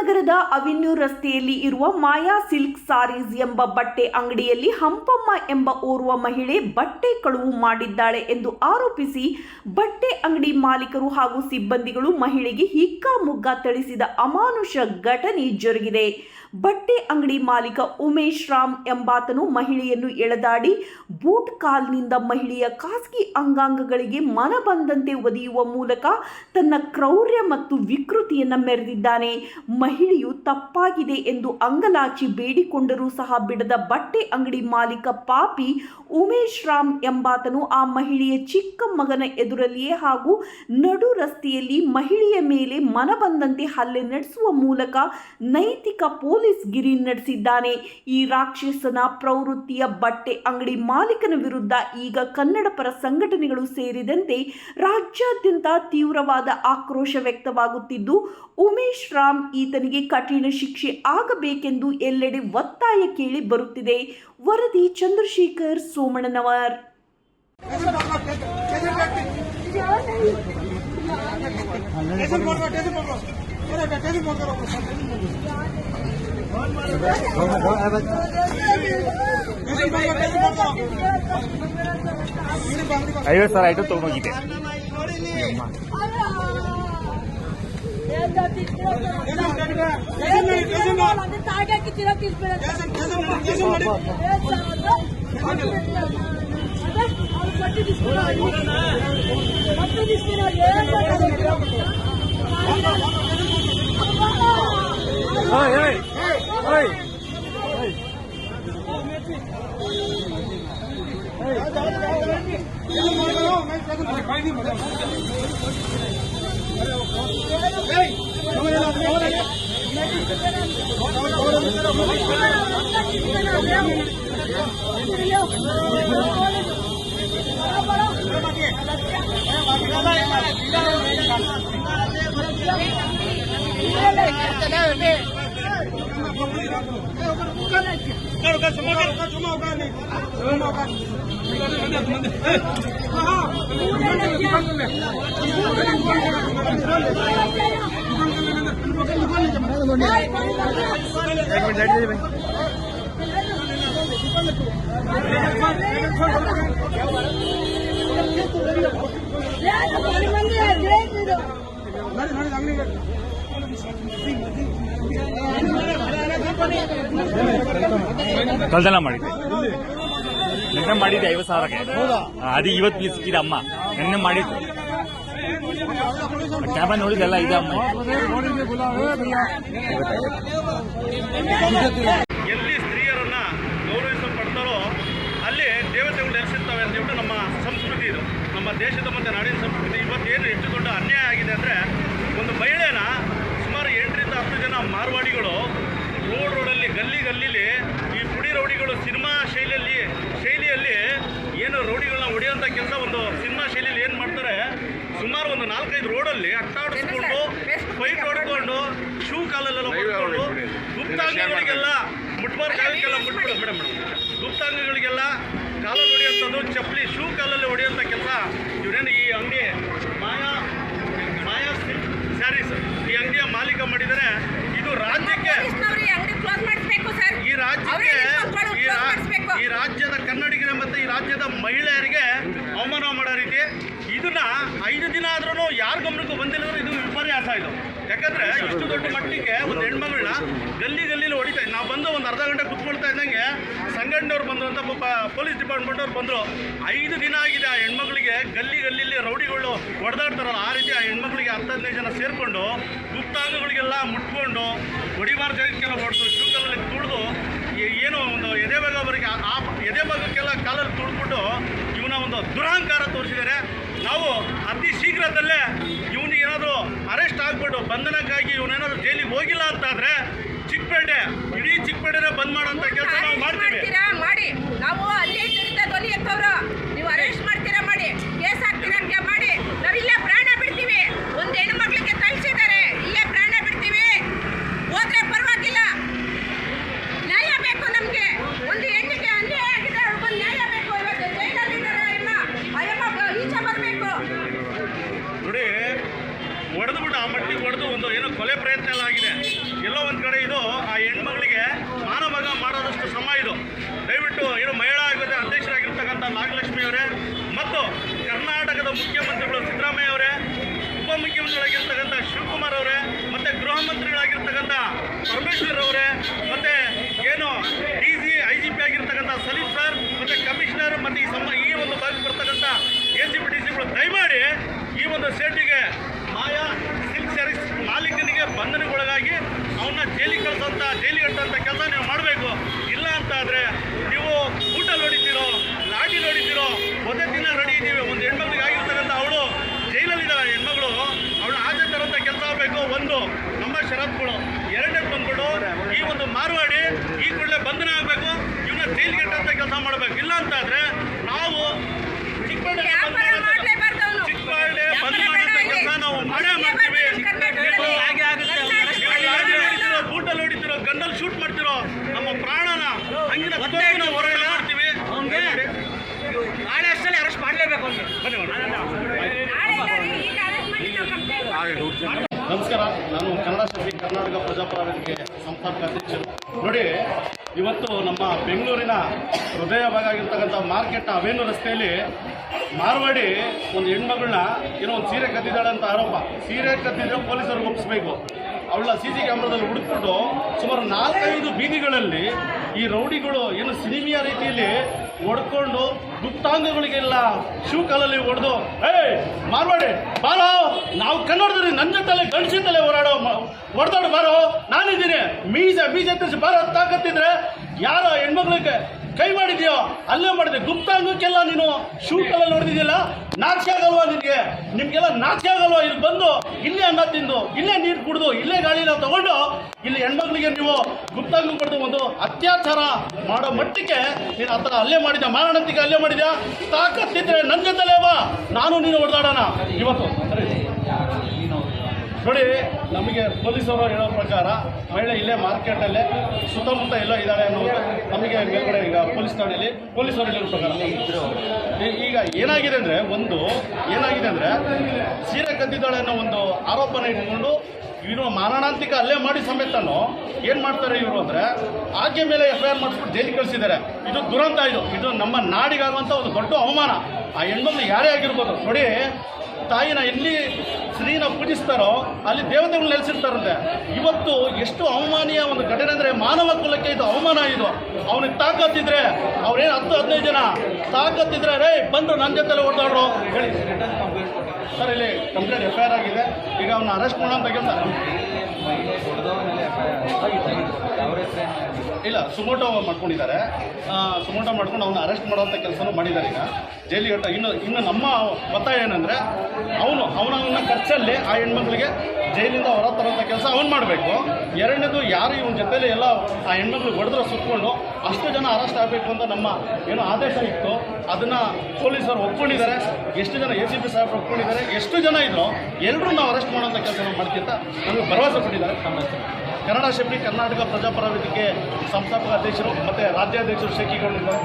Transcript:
ನಗರದ ಅವೆನ್ಯೂ ರಸ್ತೆಯಲ್ಲಿ ಇರುವ ಮಾಯಾ ಸಿಲ್ಕ್ ಸಾರೀಸ್ ಎಂಬ ಬಟ್ಟೆ ಅಂಗಡಿಯಲ್ಲಿ ಹಂಪಮ್ಮ ಎಂಬ ಓರ್ವ ಮಹಿಳೆ ಬಟ್ಟೆ ಕಳುವು ಮಾಡಿದ್ದಾಳೆ ಎಂದು ಆರೋಪಿಸಿ ಬಟ್ಟೆ ಅಂಗಡಿ ಮಾಲೀಕರು ಹಾಗೂ ಸಿಬ್ಬಂದಿಗಳು ಮಹಿಳೆಗೆ ಹಿಕ್ಕಾಮುಗ್ಗಾ ಥಳಿಸಿದ ಅಮಾನುಷ ಘಟನೆ ಜರುಗಿದೆ. ಬಟ್ಟೆ ಅಂಗಡಿ ಮಾಲೀಕ ಉಮೇಶ್ ರಾಮ್ ಎಂಬಾತನು ಮಹಿಳೆಯನ್ನು ಎಳೆದಾಡಿ ಬೂಟ್ ಕಾಲ್ನಿಂದ ಮಹಿಳೆಯ ಖಾಸಗಿ ಅಂಗಾಂಗಗಳಿಗೆ ಮನ ಬಂದಂತೆ ಒದೆಯುವ ಮೂಲಕ ತನ್ನ ಕ್ರೌರ್ಯ ಮತ್ತು ವಿಕೃತಿಯನ್ನು ಮೆರೆದಿದ್ದಾನೆ. ಮಹಿಳೆಯು ತಪ್ಪಾಗಿದೆ ಎಂದು ಅಂಗಲಾಚಿ ಬೇಡಿಕೊಂಡರೂ ಸಹ ಬಿಡದ ಬಟ್ಟೆ ಅಂಗಡಿ ಮಾಲೀಕ ಪಾಪಿ ಉಮೇಶ್ ರಾಮ್ ಎಂಬಾತನು ಆ ಮಹಿಳೆಯ ಚಿಕ್ಕ ಮಗನ ಎದುರಲ್ಲಿಯೇ ಹಾಗೂ ನಡು ರಸ್ತೆಯಲ್ಲಿ ಮಹಿಳೆಯ ಮೇಲೆ ಮನ ಬಂದಂತೆ ಹಲ್ಲೆ ನಡೆಸುವ ಮೂಲಕ ನೈತಿಕ ಪೊಲೀಸ್ ಗಿರಿ ನಡೆಸಿದ್ದಾನೆ. ಈ ರಾಕ್ಷಸನ ಪ್ರವೃತ್ತಿಯ ಬಟ್ಟೆ ಅಂಗಡಿ ಮಾಲೀಕನ ವಿರುದ್ಧ ಈಗ ಕನ್ನಡ ಪರ ಸಂಘಟನೆಗಳು ಸೇರಿದಂತೆ ರಾಜ್ಯಾದ್ಯಂತ ತೀವ್ರವಾದ ಆಕ್ರೋಶ ವ್ಯಕ್ತವಾಗುತ್ತಿದ್ದು ಉಮೇಶ್ ರಾಮ್ ಈತನಿಗೆ ಕಠಿಣ ಶಿಕ್ಷೆ ಆಗಬೇಕೆಂದು ಎಲ್ಲೆಡೆ ಒತ್ತಾಯ ಕೇಳಿ ಬರುತ್ತಿದೆ. ವರದಿ ಚಂದ್ರಶೇಖರ್ ಸೋಮಣ್ಣನವರ್. ಐವತ್ತು ಸಾವಿರ ಟೇಷನ್ ಮಾಡ್ಕೊ తాగేకి చిరా తీసుకున్నారు పట్టి తీసుకున్నారు పట్టి తీసుకున్నారు పైన હા હા ಕಳ್ತನ ಮಾಡಿದ್ದೆ ನೆನ್ನೆ ಮಾಡಿದ್ದೆ ಐವತ್ತು ಸಾವಿರಕ್ಕೆ. ಅದು ಇವತ್ತು ಸಿಕ್ಕಿದೆ ಅಮ್ಮ. ನೆನ್ನೆ ಮಾಡಿದ್ದು. ಕ್ಯಾಬ್ ನೋಡಿದೆಲ್ಲ ಇದೆ ಅಮ್ಮ. ಎಲ್ಲಿ ಸ್ತ್ರೀಯರನ್ನ ಗೌರವಿಸಲ್ಪಡ್ತಾರೋ ಅಲ್ಲಿ ದೇವತೆಗಳು ನೆಲೆಸಿರ್ತವೆ ಅಂತ ಹೇಳ್ಬಿಟ್ಟು ನಮ್ಮ ಸಂಸ್ಕೃತಿ ಇದು. ನಮ್ಮ ದೇಶದ ಮತ್ತೆ ನಾಡಿನ ಸಂಸ್ಕೃತಿ. ಇವತ್ತೇನು ಹೆಚ್ಚು ದೊಡ್ಡ ಅನ್ಯಾಯ ಆಗಿದೆ ಅಂದರೆ ಒಂದು ಮಹಿಳೆನ ಸುಮಾರು ಎಂಟರಿಂದ ಹತ್ತು ಜನ ಮಾರ್ವಾಡಿಗಳು ರೋಡ್ ರೋಡಲ್ಲಿ ಗಲ್ಲಿ ಗಲ್ಲಿಲಿ ಈ ಪುಡಿ ರೌಡಿಗಳು ಸಿನಿಮಾ ಶೈಲಿಯಲ್ಲಿ ಶೈಲಿಯಲ್ಲಿ ಏನು ರೌಡಿಗಳನ್ನ ಹೊಡೆಯುವಂಥ ಕೆಲಸ ಒಂದು ಸಿನಿಮಾ ಶೈಲಿಯಲ್ಲಿ ಏನು ಮಾಡ್ತಾರೆ ಸುಮಾರು ಒಂದು ನಾಲ್ಕೈದು ರೋಡಲ್ಲಿ ಅಟ್ಟಾಡಿಸ್ಕೊಂಡು ಫೈಟ್ ಹೊಡ್ಕೊಂಡು ಶೂ ಕಾಲಲ್ಲೆಲ್ಲ ಹೊಡ್ಕೊಂಡು ಗುಪ್ತಾಂಗಗಳಿಗೆಲ್ಲ ಮುಟ್ಬಾರ್ದು ಮುಟ್ಬಿಡ. ಮೇಡಮ್ ಗುಪ್ತಾಂಗಗಳಿಗೆಲ್ಲ ಕಾಲಲ್ಲಿ ಹೊಡೆಯುವಂಥದ್ದು ಚಪ್ಪಲಿ ಶೂ ಕಾಲಲ್ಲಿ ಹೊಡೆಯುವಂಥ ಕೆಲಸ ಇವರೇನು ಈ ಅಂಗಡಿ ಮಾಯಾ ಮಾಯಾ ಸ್ಯಾರೀಸ್ ಈ ಅಂಗಡಿಯ ಮಾಲೀಕ ಮಾಡಿದರೆ ಇದು ರಾಜ್ಯಕ್ಕೆ ಸರ್ ಈ ರಾಜ್ಯಕ್ಕೆ ಈ ರಾಜ್ಯದ ಕನ್ನಡಿಗರ ಮತ್ತು ಈ ರಾಜ್ಯದ ಮಹಿಳೆಯರಿಗೆ ಅವಮಾನ ಮಾಡೋ ರೀತಿ ಇದನ್ನ ಐದು ದಿನ ಆದ್ರೂ ಯಾರ ಗಮನಕ್ಕೂ ಬಂದಿಲ್ಲ ಇದು ವಿಪರ್ಯಾಸ ಇದು. ಯಾಕಂದ್ರೆ ಇಷ್ಟು ದೊಡ್ಡ ಮಟ್ಟಿಗೆ ಒಂದು ಹೆಣ್ಮಗಳನ್ನ ಗಲ್ಲಿ ಗಲ್ಲಿಲಿ ಹೊಡಿತಾ ನಾವು ಬಂದು ಒಂದು ಅರ್ಧ ಗಂಟೆ ಕುತ್ಕೊಳ್ತಾ ಇದ್ದಂಗೆ ಸಂಘಟನೆಯವ್ರು ಬಂದರು ಅಂತ ಪೊಲೀಸ್ ಡಿಪಾರ್ಟ್ಮೆಂಟ್ ಅವ್ರು ಬಂದರು. ಐದು ದಿನ ಆಗಿದೆ ಆ ಹೆಣ್ಮಕ್ಳಿಗೆ ಗಲ್ಲಿ ಗಲ್ಲಿಲಿ ರೌಡಿಗಳು ಹೊಡೆದಾಡ್ತಾರಲ್ಲ, ಆ ರೀತಿ ಆ ಹೆಣ್ಮಕ್ಳಿಗೆ ಹತ್ತು ಹದಿನೈದು ಜನ ಸೇರಿಕೊಂಡು ಗುಪ್ತಾಂಗಗಳಿಗೆಲ್ಲ ಮುಟ್ಕೊಂಡು ಹೊಡಿಬಾರ ಜಾಗಕ್ಕೆಲ್ಲ ಹೊಡೆದು ಶೂಕಲ್ಲಲ್ಲಿ ತುಳಿದು ಏನೋ ಒಂದು ಎದೆ ಭಾಗ ಅವರಿಗೆ ಆ- ಎದೆ ಭಾಗಕ್ಕೆಲ್ಲ ಕಾಲಲ್ಲಿ ತುಳಿದ್ಬಿಟ್ಟು ಇವನ ಒಂದು ದುರಹಂಕಾರ ತೋರಿಸಿದ್ದಾರೆ. ನಾವು ಅತಿ ಶೀಘ್ರದಲ್ಲೇ ಇವನಿಗೆ ಏನಾದರೂ ಅರೆಸ್ಟ್ ಆಗ್ಬಿಟ್ಟು ಬಂಧನಕ್ಕಾಗಿ ಇವನೇನಾದರೂ ಜೈಲಿಗೆ ಹೋಗಿಲ್ಲ ಅಂತಾದರೆ ಚಿಕ್ಕಪೇಟೆ ಇಡೀ ಚಿಕ್ಕಪೇಟೆನ ಬಂದ್ ಮಾಡುವಂತ ಕೆಲಸ ನಾವು ಮಾಡ್ತೀವಿ. ಎ ಸಿ ಬಿ ಡಿ ಸಿಗಳು ದಯಮಾಡಿ ಈ ಒಂದು ಸೇಟಿಗೆ ಆಯಾ ಸಿಲ್ಕ್ ಸ್ಯಾರೀಸ್ ಮಾಲೀಕನಿಗೆ ಬಂಧನಗೊಳಗಾಗಿ ಅವನ್ನ ಜೈಲಿಗೆ ಕಳಿಸೋಂಥ, ಜೈಲಿಗೆ ಕಟ್ಟೋಂಥ ಕೆಲಸ ನೀವು ಮಾಡಬೇಕು. ಇಲ್ಲ ಅಂತ ಆದರೆ ನೀವು ಊಟ ಹೊಡಿತೀರೋ ಲಾಡಿ ನೋಡಿದ್ದೀರೋ ನಮಸ್ಕಾರ, ನಾನು ಕನ್ನಡ ಶಕ್ತಿ ಕರ್ನಾಟಕ ಪ್ರಜಾಪರ ವೇದಿಕೆ ಸಂಸ್ಥಾಪಕ ಅಧ್ಯಕ್ಷರು. ನೋಡಿ, ಇವತ್ತು ನಮ್ಮ ಬೆಂಗಳೂರಿನ ಹೃದಯ ಭಾಗ ಆಗಿರ್ತಕ್ಕಂಥ ಮಾರ್ಕೆಟ್ನ ಅವೇನು ರಸ್ತೆಯಲ್ಲಿ ಮಾರ್ವಾಡಿ ಒಂದು ಹೆಣ್ಮಗಳನ್ನ ಏನೋ ಒಂದು ಸೀರೆ ಕದ್ದಿದ್ದಾಳೆ ಅಂತ ಆರೋಪ. ಸೀರೆ ಕದ್ದಿದ್ರೆ ಪೊಲೀಸರು ಒಪ್ಪಿಸ್ಬೇಕು. ಅವಳ ಸಿ ಸಿ ಕ್ಯಾಮ್ರಾದಲ್ಲಿ ಹುಡುಕ್ಬಿಟ್ಟು ಸುಮಾರು ನಾಲ್ಕೈದು ಬೀದಿಗಳಲ್ಲಿ ಈ ರೌಡಿಗಳು ಏನು ಸಿನಿಮಿಯ ರೀತಿಯಲ್ಲಿ ಹೊಡ್ಕೊಂಡು ಗುಪ್ತಾಂಗಗಳಿಗೆಲ್ಲ ಶೂ ಕಾಲಲ್ಲಿ ಹೊಡೆದು ಏ ಮಾರ್ವಾಡಿ, ಬಾರೋ, ನಾವು ಕನ್ನಡದಲ್ಲಿ ನನ್ನ ಜೊತೆಲೆ ಗಂಡಸಿಂದಲೇ ಹೋರಾಡೋ ಹೊಡೆದಾಡು, ಬಾರೋ, ನಾನಿದ್ದೀನಿ. ಮೀಜ ಮೀಜ ತಿರ್ಸಿ ಬಾರೋ, ತಾಕತ್ತಿದ್ರೆ ಯಾರೋ ಹೆಣ್ಮಕ್ಳಿಗೆ ಕೈ ಮಾಡಿದ್ಯೋ? ಅಲ್ಲೇ ಮಾಡಿದೆ. ಗುಪ್ತಾಂಗಕ್ಕೆಲ್ಲ ನೀನು ಶೂ ಕಲಲ್ಲಿ ಹೊಡೆದಿದ್ಯಲ್ಲ ನಾಚಿಕೆ ಆಗಲ್ವಾ ನಿನಗೆ? ನಿಮ್ಗೆಲ್ಲ ನಾಚಿಕೆ ಆಗಲ್ವಾ? ಇಲ್ಲಿ ಬಂದು, ಇಲ್ಲೇ ಅನ್ನ ತಿಂದು, ಇಲ್ಲೇ ನೀರು ಕುಡಿದು, ಇಲ್ಲೇ ಗಾಳಿನ ತಗೊಂಡು, ಇಲ್ಲಿ ಹೆಣ್ಮಕ್ಳಿಗೆ ನೀವು ಗುಪ್ತಾಂಗ ಪಡೆದು ಒಂದು ಅತ್ಯಾಚಾರ ಮಾಡೋ ಮಟ್ಟಿಗೆ ನೀನು ಆ ಥರ ಅಲ್ಲೇ ಮಾಡಿದ ಮಾರಣಂತಿಗೆ ಅಲ್ಲೇ ಮಾಡಿದ್ಯಾ? ತಾಕತ್ತಿದ್ರೆ ನನ್ನ ಜೊತೆಲೇ ಬಾ. ನಾನು ನೀನು ಹೊಡೆದಾಡೋಣ ಇವತ್ತು. ನೋಡಿ, ನಮಗೆ ಪೊಲೀಸರು ಹೇಳೋ ಪ್ರಕಾರ ಮಹಿಳೆ ಇಲ್ಲೇ ಮಾರ್ಕೆಟಲ್ಲೇ ಸುತ್ತಮುತ್ತ ಎಲ್ಲ ಇದ್ದಾಳೆ ಅನ್ನೋದು ನಮಗೆ ಮೇಲ್ಗಡೆ ಈಗ ಪೊಲೀಸ್ ಠಾಣೆಯಲ್ಲಿ ಪೊಲೀಸರು ಹೇಳಿರೋ ಪ್ರಕಾರ. ಈಗ ಏನಾಗಿದೆ ಅಂದರೆ ಒಂದು, ಏನಾಗಿದೆ ಅಂದರೆ ಸೀರೆ ಕದ್ದಿದ್ದಾಳೆ ಅನ್ನೋ ಒಂದು ಆರೋಪನ ಇಟ್ಕೊಂಡು ಇವನು ಮಾರಣಾಂತಿಕ ಅಲ್ಲೇ ಮಾಡಿ ಸಮೇತನು ಏನು ಮಾಡ್ತಾರೆ ಇವರು ಅಂದರೆ ಆಕೆ ಮೇಲೆ ಎಫ್ ಐ ಆರ್ ಮಾಡಿಸ್ಬಿಟ್ಟು ಜೈಲಿಗೆ ಕಳಿಸಿದ್ದಾರೆ. ಇದು ದುರಂತ ಇದು. ಇದು ನಮ್ಮ ನಾಡಿಗಾಗುವಂಥ ಒಂದು ದೊಡ್ಡ ಅವಮಾನ. ಆ ಹೆಣ್ಮಕ್ಳು ಯಾರೇ ಆಗಿರ್ಬೋದು. ನೋಡಿ ತಾಯಿನ ಎಲ್ಲಿ ಸ್ತ್ರೀನ ಪೂಜಿಸ್ತಾರೋ ಅಲ್ಲಿ ದೇವತೆಗಳು ನೆಲೆಸಿರ್ತಾರಂತೆ. ಇವತ್ತು ಎಷ್ಟು ಅವಮಾನೀಯ ಒಂದು ಘಟನೆ ಅಂದರೆ ಮಾನವ ಕುಲಕ್ಕೆ ಇದು ಅವಮಾನ ಇದು. ಅವನಿಗೆ ತಾಕತ್ತಿದ್ರೆ, ಅವ್ರೇನು ಹತ್ತು ಹದಿನೈದು ಜನ ತಾಕತ್ತಿದ್ರೆ, ರೇ ಬಂದು ನನ್ನ ಜೊತೆಲೆ ಓಡಾಡ್ರು ಹೇಳಿ. ಸರ್, ಇಲ್ಲಿ ಕಂಪ್ಲೇಂಟ್ ಎಫ್ ಐ ಆರ್ ಆಗಿದೆ. ಈಗ ಅವನ್ನ ಅರೆಸ್ಟ್ ಮಾಡೋಣ ಕೆಲಸ ಇಲ್ಲ, ಸುಮೋಟೋ ಮಾಡ್ಕೊಂಡಿದ್ದಾರೆ. ಸುಮೋಟೋ ಮಾಡ್ಕೊಂಡು ಅವನ್ನ ಅರೆಸ್ಟ್ ಮಾಡುವಂಥ ಕೆಲಸನೂ ಮಾಡಿದ್ದಾರೆ ಈಗ. ಜೈಲಿಗೆ ಹೊರಟ ಇನ್ನು ಇನ್ನು ನಮ್ಮ ಒತ್ತಾಯ ಏನಂದರೆ, ಅವನು ಅವನವನ್ನ ಖರ್ಚಲ್ಲಿ ಆ ಹೆಣ್ಮಕ್ಳಿಗೆ ಜೈಲಿಂದ ಹೊರ ತರೋಂಥ ಕೆಲಸ ಅವ್ನು ಮಾಡಬೇಕು. ಎರಡನೇದು, ಯಾರು ಇವನ ಜೊತೆಲಿ ಎಲ್ಲ ಆ ಹೆಣ್ಮಕ್ಳು ಹೊಡೆದ್ರೆ ಸುತ್ಕೊಂಡು ಅಷ್ಟು ಜನ ಅರೆಸ್ಟ್ ಆಗಬೇಕು ಅಂತ ನಮ್ಮ ಏನು ಆದೇಶ ಇತ್ತು. ಅದನ್ನು ಪೊಲೀಸರು ಒಪ್ಕೊಂಡಿದ್ದಾರೆ. ಎಷ್ಟು ಜನ ಎ ಸಿ ಪಿ ಸಾಹೇಬ್ರು ಒಪ್ಕೊಂಡಿದ್ದಾರೆ. ಎಷ್ಟು ಜನ ಇದ್ರು ಎಲ್ಲರೂ ನಾವು ಅರೆಸ್ಟ್ ಮಾಡೋಂಥ ಕೆಲಸ ಮಾಡ್ತೀವಿ ಅಂತ ನಮಗೆ ಭರವಸೆ ಕೊಟ್ಟಿದ್ದಾರೆ. ಕನ್ನಡ ಶೆಟ್ಟಿ ಕರ್ನಾಟಕ ಪ್ರಜಾಪರ ವೇದಿಕೆ ಸಂಸ್ಥಾಪಕ ಅಧ್ಯಕ್ಷರು ಮತ್ತು ರಾಜ್ಯಾಧ್ಯಕ್ಷರು ಶೇಖಿಗೌಡರಿದ್ದಾರೆ